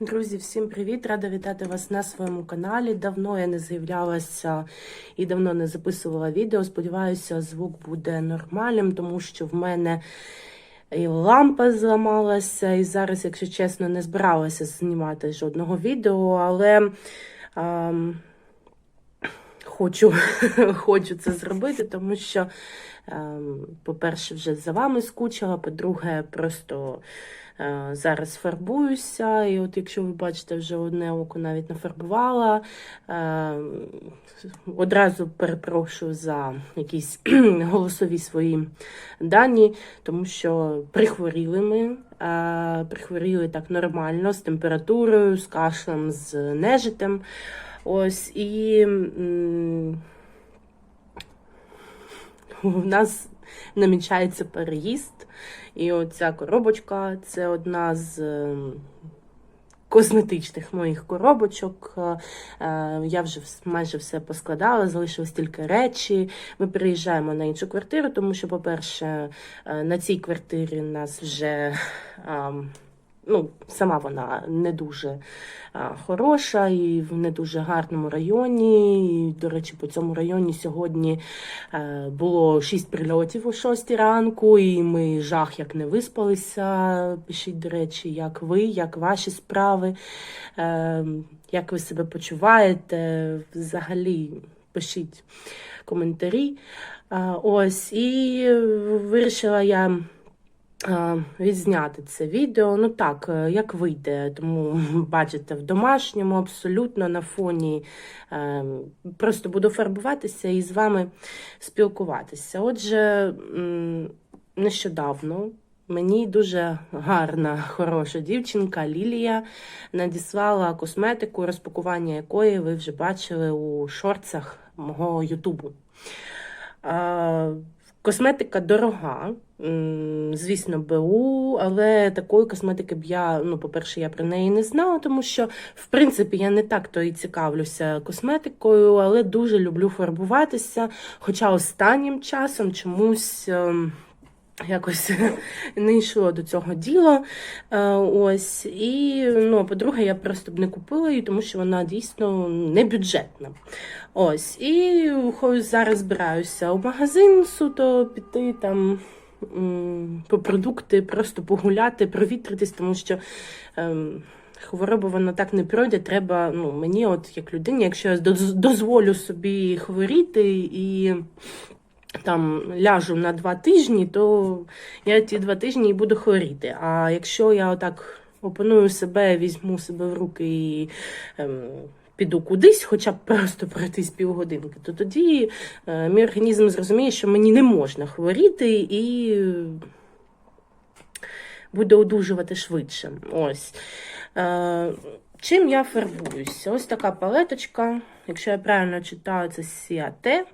Друзі, всім привіт! Рада вітати вас на своєму каналі. Давно я не з'являлася і давно не записувала відео. Сподіваюся, звук буде нормальним, тому що в мене і лампа зламалася, і зараз, якщо чесно, не збиралася знімати жодного відео, але ем, хочу, хочу це зробити, тому що, ем, по-перше, вже за вами скучила, по-друге, просто. Е, Зараз фарбуюся, і от якщо ви бачите, вже одне око навіть нафарбувала. Е, Одразу перепрошую за якісь голосові свої дані, тому що прихворіли ми, е, прихворіли так нормально, з температурою, з кашлем, з нежитем. Ось і в нас намічається переїзд. І оця коробочка це одна з ем, косметичних моїх коробочок. Е, Я вже майже все поскладала, залишилось тільки речі. Ми переїжджаємо на іншу квартиру, тому що, по-перше, е, на цій квартирі нас вже. Ну, сама вона не дуже хороша і в не дуже гарному районі. І, до речі, по цьому районі сьогодні е, було шість прильотів о 6 ранку, і ми жах як не виспалися. Пишіть, до речі, як ви, як ваші справи, е, як ви себе почуваєте. Взагалі, пишіть коментарі. Ось, і вирішила я відзняти це відео. Ну так, е, як вийде, тому бачите, в домашньому абсолютно на фоні. Е, Просто буду фарбуватися і з вами спілкуватися. Отже, нещодавно. Мені дуже гарна, хороша дівчинка Лілія надіслала косметику, розпакування якої ви вже бачили у шорцах мого Ютубу. Косметика дорога, звісно, БУ, але такої косметики б я, ну, по-перше, я про неї не знала, тому що, в принципі, я не так то і цікавлюся косметикою, але дуже люблю фарбуватися. Хоча останнім часом чомусь. Якось не йшло до цього діла. Е, Ось. І, ну, по-друге, я просто б не купила її, тому що вона дійсно не бюджетна. Ось. І зараз збираюся у магазин суто піти там. По продукти, просто погуляти, провітритись, тому що ем, хвороба вона так не пройде. Треба, ну, мені, от як людині, якщо я дозволю собі хворіти і там ляжу на два тижні, то я ті два тижні і буду хворіти. А якщо я отак опаную себе, візьму себе в руки і ем, піду кудись, хоча б просто пройтись півгодинки, то тоді е, мій організм зрозуміє, що мені не можна хворіти і буде одужувати швидше. Ось. Е, чим я фарбуюся? Ось така палеточка. Якщо я правильно читаю, це Сіате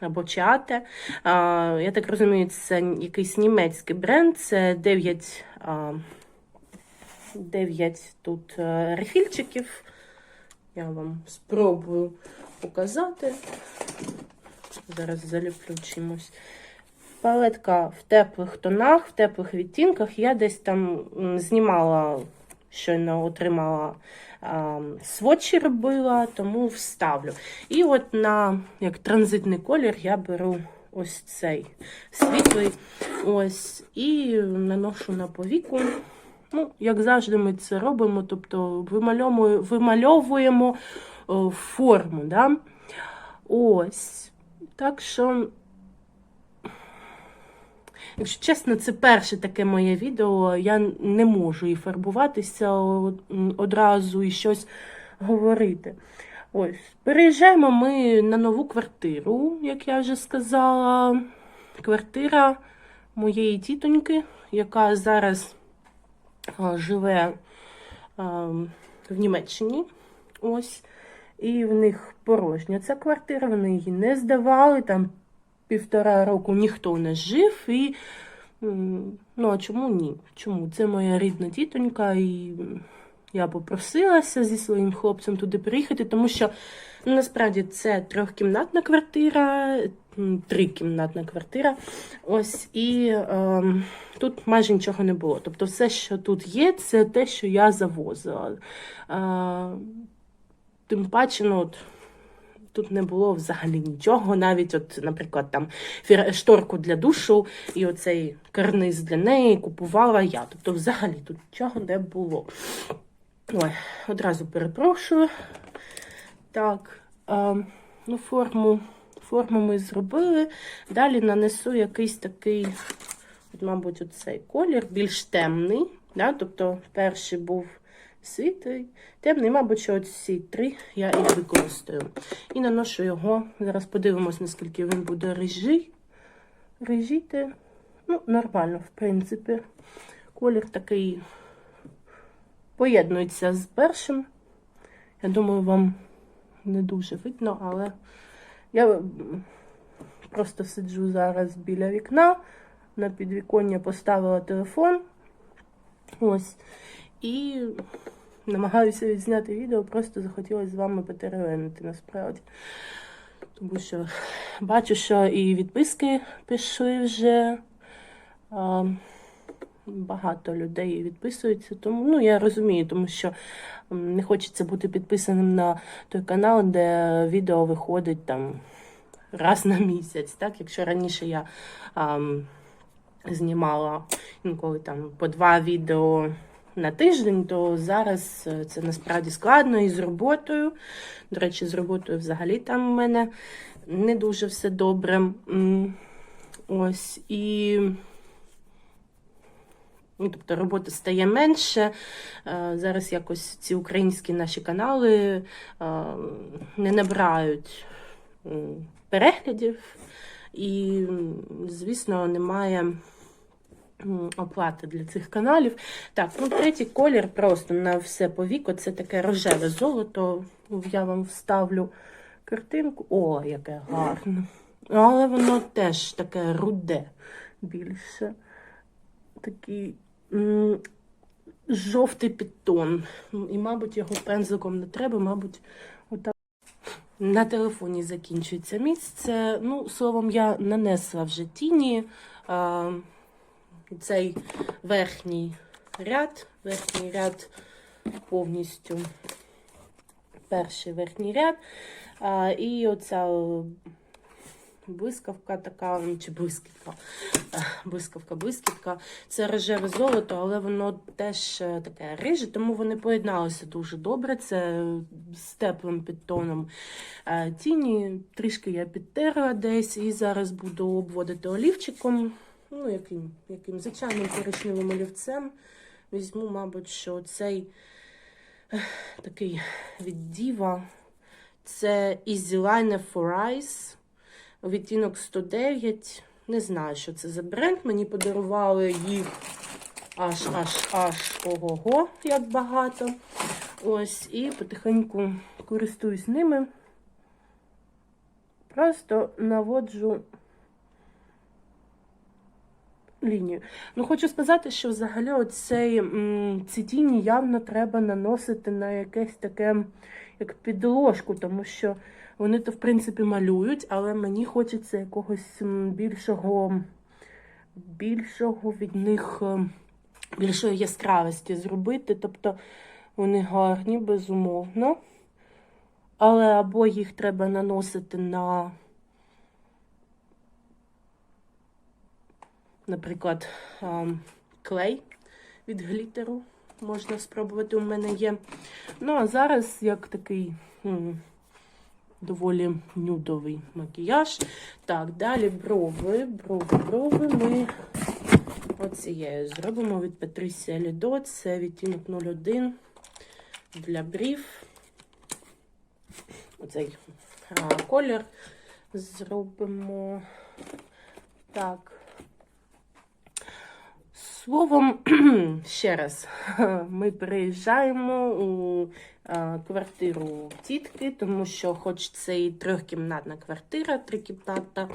або Чіате. Я так розумію, це якийсь німецький бренд. Це 9, 9 тут е, рефільчиків. Я вам спробую показати. Зараз заліплю чимось. Палетка в теплих тонах, в теплих відтінках. Я десь там знімала, щойно отримала а, сводчі робила, тому вставлю. І от на як транзитний колір я беру ось цей світлий. Ось, і наношу на повіку. Ну, як завжди, ми це робимо, тобто вимальовуємо, форму. Да? Ось. Так що. Якщо чесно, це перше таке моє відео. Я не можу і фарбуватися одразу і щось говорити. Ось, переїжджаємо ми на нову квартиру, як я вже сказала. Квартира моєї тітоньки, яка зараз живе в Німеччині. Ось. І в них порожня ця квартира, вони її не здавали. Там півтора року ніхто не жив. І ну а чому ні? Чому? Це моя рідна тітонька, і я попросилася зі своїм хлопцем туди приїхати, тому що насправді це трьохкімнатна квартира, трикімнатна квартира. Ось і ем, тут майже нічого не було. Тобто, все, що тут є, це те, що я завозила. Е, тим паче, ну, от, тут не було взагалі нічого. Навіть, от, наприклад, там шторку для душу і оцей карниз для неї купувала я. Тобто, взагалі тут нічого не було. Ой, одразу перепрошую. Так, е, ну, форму, форму ми зробили. Далі нанесу якийсь такий, от, мабуть, оцей колір, більш темний. Да? Тобто, перший був світлий, темний, мабуть, що ці три я і використаю. І наношу його. Зараз подивимось, наскільки він буде рижий. Рижіти. Ну, нормально, в принципі. Колір такий поєднується з першим. Я думаю, вам не дуже видно, але я просто сиджу зараз біля вікна. На підвіконня поставила телефон. Ось. І намагаюся відзняти відео, просто захотілося з вами потеревенити насправді. Тому що бачу, що і відписки пішли вже. А, багато людей відписуються. Тому ну я розумію, тому що не хочеться бути підписаним на той канал, де відео виходить там раз на місяць. Так, якщо раніше я ам, знімала інколи там по два відео. На тиждень, то зараз е, це насправді складно і з роботою. До речі, з роботою взагалі там у мене не дуже все добре. Ось і Ну, тобто роботи стає менше. Е, Зараз якось ці українські наші канали е, не набирають переглядів, і, звісно, немає оплати для цих каналів. Так, ну третій колір просто на все по віку. Це таке рожеве золото. Я вам вставлю картинку. О, яке гарне. Але воно теж таке руде більше такий жовтий підтон. І, мабуть, його пензликом не треба, мабуть, отак. На телефоні закінчується місце. Ну, словом, я нанесла вже тіні. Цей верхній ряд, верхній ряд повністю перший верхній ряд. А, і оця блискавка така, чи блискавка, блискавка, блискавка. Це рожеве золото, але воно теж е, таке риже, тому вони поєдналися дуже добре. Це з теплим підтоном е, тіні. Трішки я підтерла десь і зараз буду обводити олівчиком. Ну, яким, яким звичайним коричневим олівцем. Візьму, мабуть, що цей такий від Діва. Це Easy Liner for Eyes відтінок 109. Не знаю, що це за бренд. Мені подарували їх аж аж аж ого-го, як багато. Ось, і потихеньку користуюсь ними. Просто наводжу лінію. Ну, хочу сказати, що взагалі оцей, ці тіні явно треба наносити на якесь таке, як підложку, тому що вони то, в принципі, малюють, але мені хочеться якогось більшого, більшого від них, е, більшої яскравості зробити. Тобто вони гарні, безумовно. Але або їх треба наносити на, наприклад, ем, клей від глітеру. Можна спробувати, у мене є. Ну, а зараз як такий. доволі нюдовий макіяж. Так, далі брови, брови, брови ми оцією зробимо від Патрісія Лідо. Це відтінок 01 для брів. Оцей а, колір зробимо так. Словом, ще раз, ми переїжджаємо у е, квартиру тітки, тому що, хоч це і трьохкімнатна квартира, трикімнатна,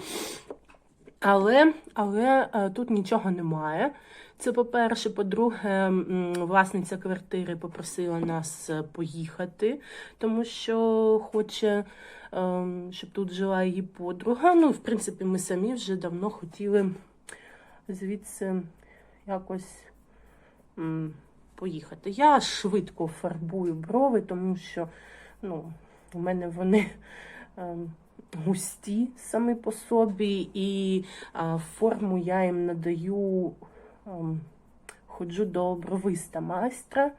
але, але е, тут нічого немає. Це по-перше, по-друге, власниця квартири попросила нас е, поїхати, тому що хоче, ем, щоб тут жила її подруга. Ну, в принципі, ми самі вже давно хотіли звідси якось м, поїхати. Я швидко фарбую брови, тому що ну, у мене вони ем, густі самі по собі, і а, форму я їм надаю. ем, Ходжу до бровиста майстра.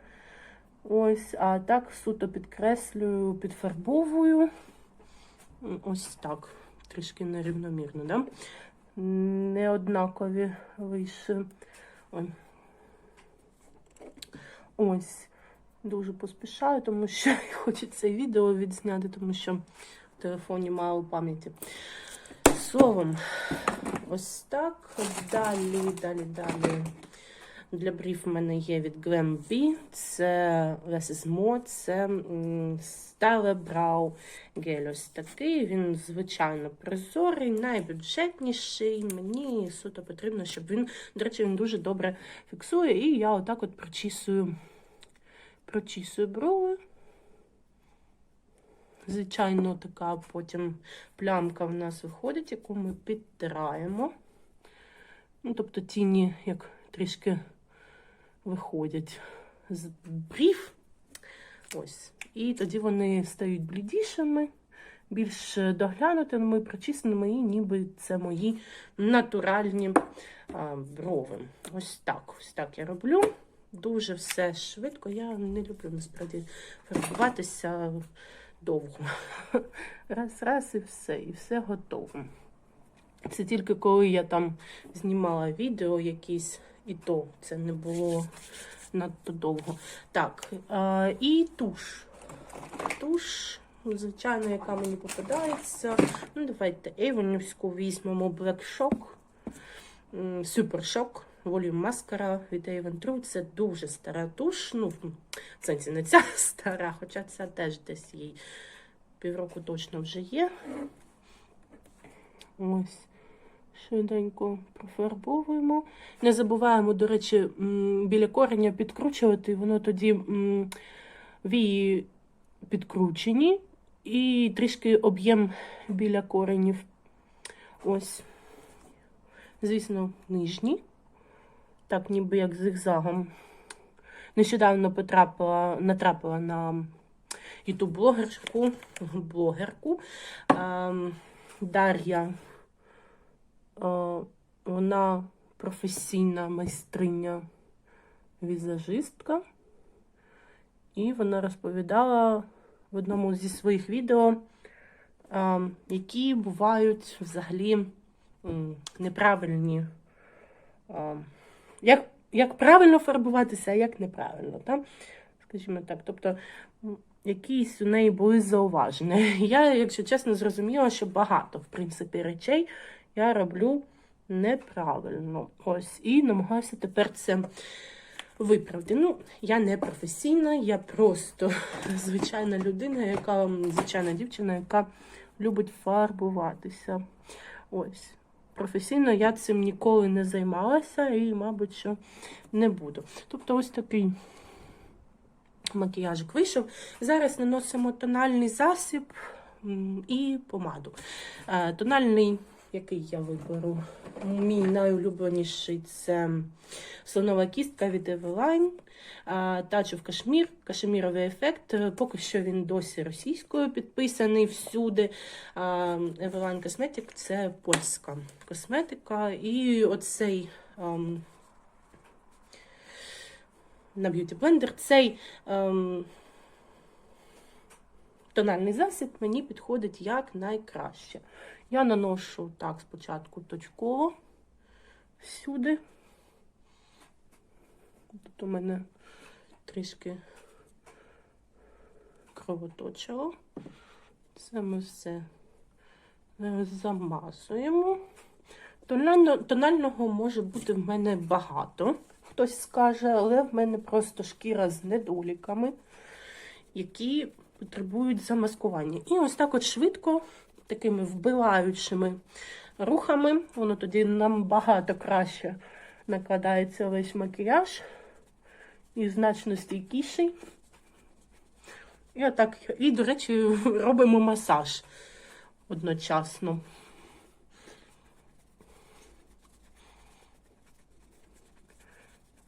Ось, а так суто підкреслюю, підфарбовую. Ось так. Трішки нерівномірно, да? Неоднакові вийшли. Ой. Ось. Дуже поспішаю, тому що хочеться відео відзняти, тому що в телефоні мало пам'яті. Словом, ось так. Далі, далі, далі. Для брів в мене є від Glam B. Це Less is More, це Style Brow гель ось такий. Він звичайно прозорий, найбюджетніший. Мені суто потрібно, щоб він, до речі, він дуже добре фіксує. І я отак от прочісую, прочісую брови. Звичайно, така потім плямка в нас виходить, яку ми підтираємо. Ну, тобто тіні як трішки виходять з брів. Ось. І тоді вони стають блідішими, більш доглянутими, прочисаними, і ніби це мої натуральні а, брови. Ось так, ось так я роблю. Дуже все швидко. Я не люблю насправді фарбуватися довго. Раз, раз і все, і все готово. Це тільки коли я там знімала відео якісь, і то це не було надто довго. Так, е, і туш. Туш, звичайно, яка мені попадається. Ну, давайте Ейвонівську візьмемо Black Shock, м, Super Shock, Volume Mascara від Avon True. Це дуже стара туш. Ну, в сенсі не ця стара, хоча ця теж десь їй півроку точно вже є. Ось. Швиденько профарбовуємо. Не забуваємо, до речі, біля кореня підкручувати, воно тоді вії підкручені і трішки об'єм біля коренів. Ось. Звісно, нижні. Так, ніби як зигзагом. Нещодавно потрапила, натрапила на ютуб-блогерку блогерку ем, Дар'я. Вона професійна майстриня візажистка. І вона розповідала в одному зі своїх відео, які бувають взагалі неправильні. Як, як правильно фарбуватися, а як неправильно. Так? Скажімо так. Тобто, якісь у неї були зауваження. Я, якщо чесно, зрозуміла, що багато, в принципі, речей я роблю неправильно. Ось, і намагаюся тепер це виправити. Ну, я не професійна, я просто звичайна людина, яка звичайна дівчина, яка любить фарбуватися. Ось. Професійно я цим ніколи не займалася і, мабуть, що не буду. Тобто, ось такий макіяжик вийшов. Зараз наносимо тональний засіб і помаду. Е, Тональний, який я виберу, мій найулюбленіший це слонова кістка від Eveline. Touch of Кашмір, кашеміровий ефект. Е, Поки що він досі російською підписаний всюди. Eveline Cosmetic – це польська косметика. І оцей ем, на Beauty Blender цей ем, тональний засіб мені підходить як найкраще. Я наношу так спочатку точково всюди. Тут у мене трішки кровоточило. Це ми все зараз замазуємо. Тонального може бути в мене багато, хтось скаже, але в мене просто шкіра з недоліками, які потребують замаскування. І ось так от швидко, такими вбиваючими рухами, воно тоді нам багато краще накладається весь макіяж і значно стійкіший. І отак, і, до речі, робимо масаж одночасно.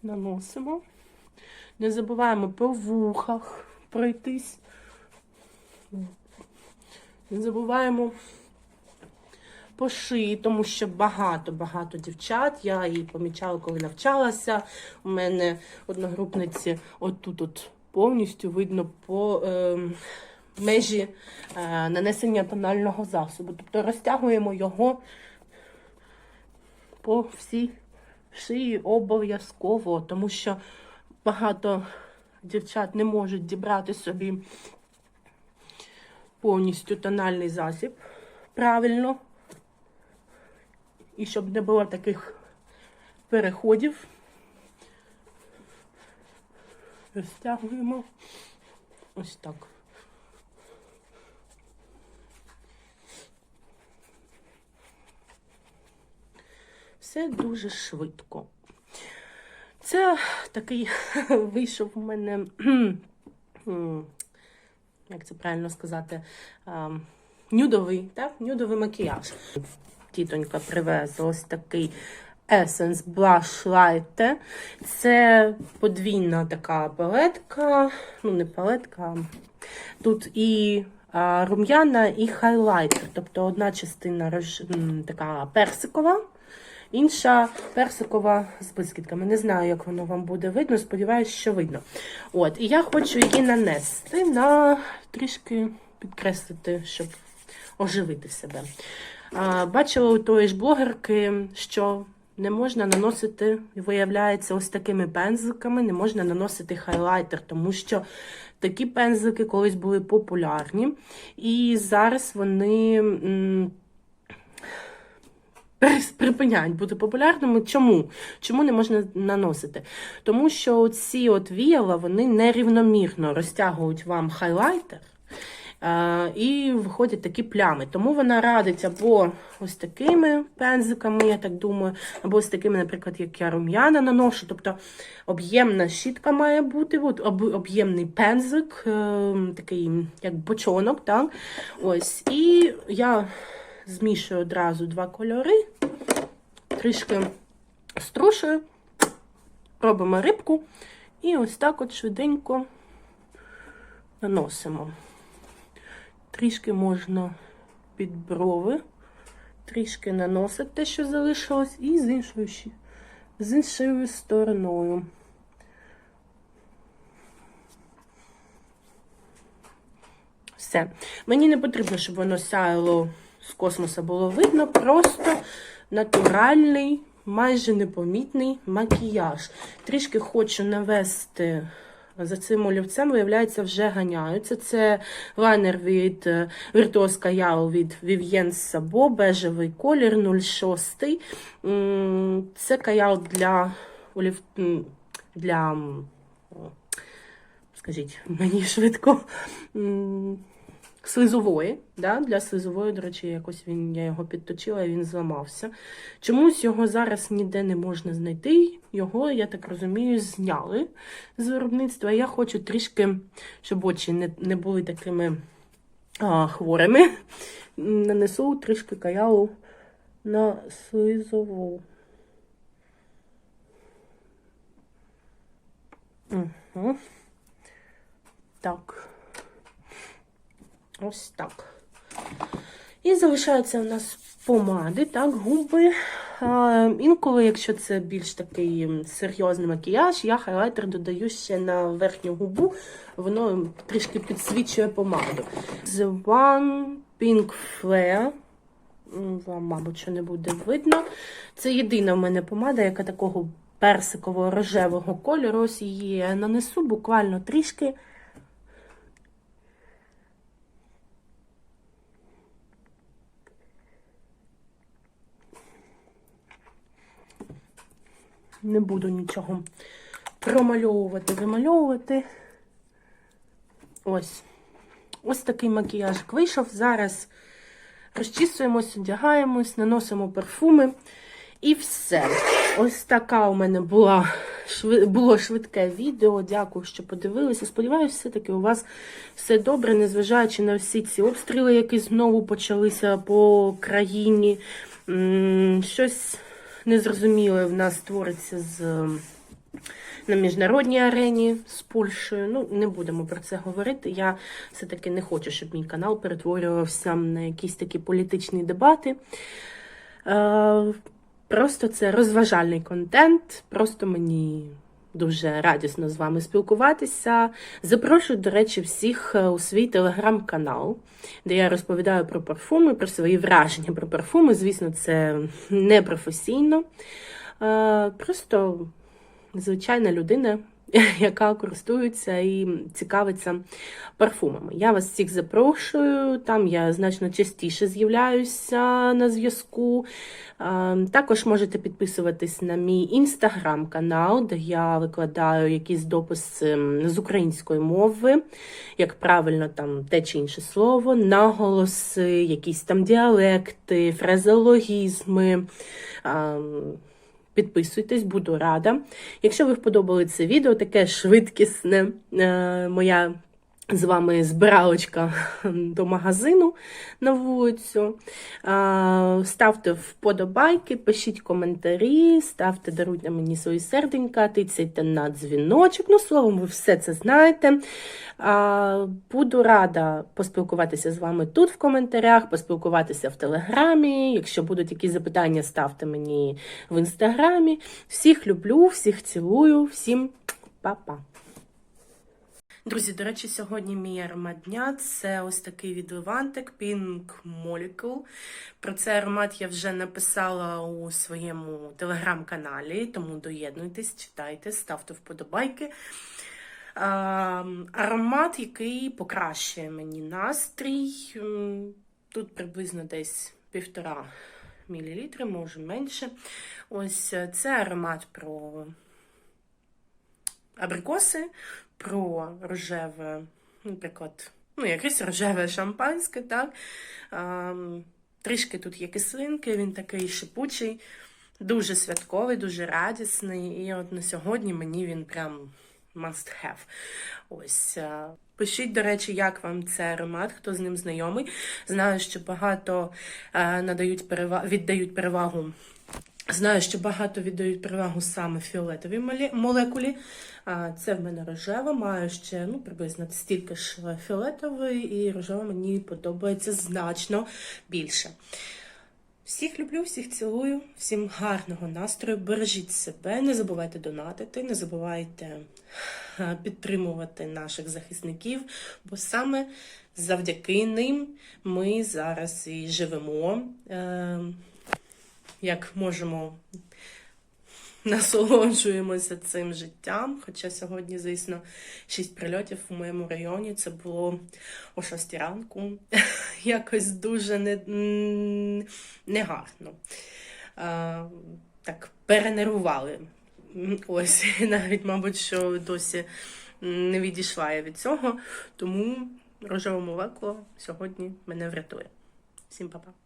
Наносимо. Не забуваємо по вухах пройтись. Не забуваємо по шиї, тому що багато-багато дівчат. Я її помічала, коли навчалася. У мене одногрупниці отут от повністю видно по е, межі е, нанесення тонального засобу. Тобто розтягуємо його по всій шиї обов'язково, тому що багато дівчат не можуть дібрати собі повністю тональний засіб правильно. І щоб не було таких переходів, розтягуємо ось так. Все дуже швидко. Це такий вийшов у мене, як це правильно сказати, ем, нюдовий, так? нюдовий макіяж. Тітонька привезла ось такий Essence Blush Light. Це подвійна така палетка, ну не палетка, тут і рум'яна, і хайлайтер. Тобто одна частина така персикова, інша персикова з блискітками. Не знаю, як воно вам буде видно, сподіваюся, що видно. От, і я хочу її нанести на трішки підкреслити, щоб оживити себе. А, Бачила у тої ж блогерки, що не можна наносити, виявляється, ось такими пензликами, не можна наносити хайлайтер, тому що такі пензлики колись були популярні, і зараз вони. Припиняють бути популярними. Чому? Чому не можна наносити? Тому що ці от віяла вони нерівномірно розтягують вам хайлайтер. Е, і виходять такі плями. Тому вона радить або ось такими пензиками, я так думаю, або ось такими, наприклад, як я рум'яна наношу. Тобто об'ємна щітка має бути, об'ємний пензик, е, такий як бочонок. Так? Ось. І я змішую одразу два кольори, трішки струшую, робимо рибку і ось так от швиденько наносимо. Трішки можна під брови, трішки наносити те, що залишилось, і з іншою, з іншою стороною. Все. Мені не потрібно, щоб воно сяяло з космоса було видно, просто натуральний, майже непомітний макіяж. Трішки хочу навести за цим олівцем, виявляється, вже ганяються. Це лайнер від е, Virtuos Callao від Vivienne Sabo, бежевий колір 06. Це каял для олів... для. Скажіть мені швидко. Слизової, да? для слизової, до речі, якось він, я його підточила і він зламався. Чомусь його зараз ніде не можна знайти. Його, я так розумію, зняли з виробництва. Я хочу трішки, щоб очі не, не були такими а, хворими. Нанесу трішки каялу на слизову. Угу. Так. Ось так. І залишаються у нас помади, так, губи. А, інколи, якщо це більш такий серйозний макіяж, я хайлайтер додаю ще на верхню губу, воно трішки підсвічує помаду. The One Pink Flare. Вам, мабуть, що не буде видно. Це єдина в мене помада, яка такого персикового рожевого кольору. Ось її я нанесу буквально трішки. Не буду нічого промальовувати, вимальовувати. Ось. Ось такий макіяж вийшов. Зараз розчісуємось, одягаємось, наносимо парфуми і все. ось така у мене була було швидке відео. Дякую, що подивилися. Сподіваюся, все-таки у вас все добре, незважаючи на всі ці обстріли, які знову почалися по країні. Щось незрозуміле в нас твориться з. На міжнародній арені з Польщею. Ну, не будемо про це говорити. Я все-таки не хочу, щоб мій канал перетворювався на якісь такі політичні дебати. Е, Просто це розважальний контент. Просто мені дуже радісно з вами спілкуватися. Запрошую, до речі, всіх е, у свій телеграм-канал, де я розповідаю про парфуми, про свої враження про парфуми. Звісно, це не професійно. Е, Просто звичайна людина, яка користується і цікавиться парфумами. Я вас всіх запрошую. Там я значно частіше з'являюся на зв'язку. Також можете підписуватись на мій інстаграм-канал, де я викладаю якісь дописи з української мови, як правильно там те чи інше слово, наголоси, якісь там діалекти, фразеологізми. Підписуйтесь, буду рада. Якщо ви вподобали це відео, таке швидкісне, е, моя з вами збиралочка до магазину на вулицю. Ставте вподобайки, пишіть коментарі, ставте, даруйте мені свої серденька, тицяйте на дзвіночок. Ну, словом, ви все це знаєте. Буду рада поспілкуватися з вами тут в коментарях, поспілкуватися в телеграмі. Якщо будуть якісь запитання, ставте мені в інстаграмі. Всіх люблю, всіх цілую, всім па-па. Друзі, до речі, сьогодні мій аромат дня це ось такий від Levantec Pink Molecule. Про цей аромат я вже написала у своєму телеграм-каналі, тому доєднуйтесь, читайте, ставте вподобайки. Аромат, який покращує мені настрій. Тут приблизно десь півтора мілілітри, може менше. Ось е, це аромат про абрикоси, про рожеве, наприклад, ну, якесь рожеве шампанське, так. А, трішки тут є кислинки, він такий шипучий, дуже святковий, дуже радісний. І от на сьогодні мені він прям must have. Ось. Пишіть, до речі, як вам цей аромат, хто з ним знайомий. Знаю, що багато надають перевагу, віддають перевагу. Знаю, що багато віддають перевагу саме фіолетовій молекулі. Це в мене рожева, маю ще ну, приблизно стільки ж фіолетової, і рожева мені подобається значно більше. Всіх люблю, всіх цілую, всім гарного настрою. Бережіть себе, не забувайте донатити, не забувайте е, підтримувати наших захисників, бо саме завдяки ним ми зараз і живемо. Як можемо насолоджуємося цим життям. Хоча сьогодні, звісно, шість прильотів у моєму районі. Це було о 6 ранку. Якось дуже не, негарно. А, так перенервували. Ось, навіть, мабуть, що досі не відійшла я від цього. Тому рожева молекула сьогодні мене врятує. Всім па-па.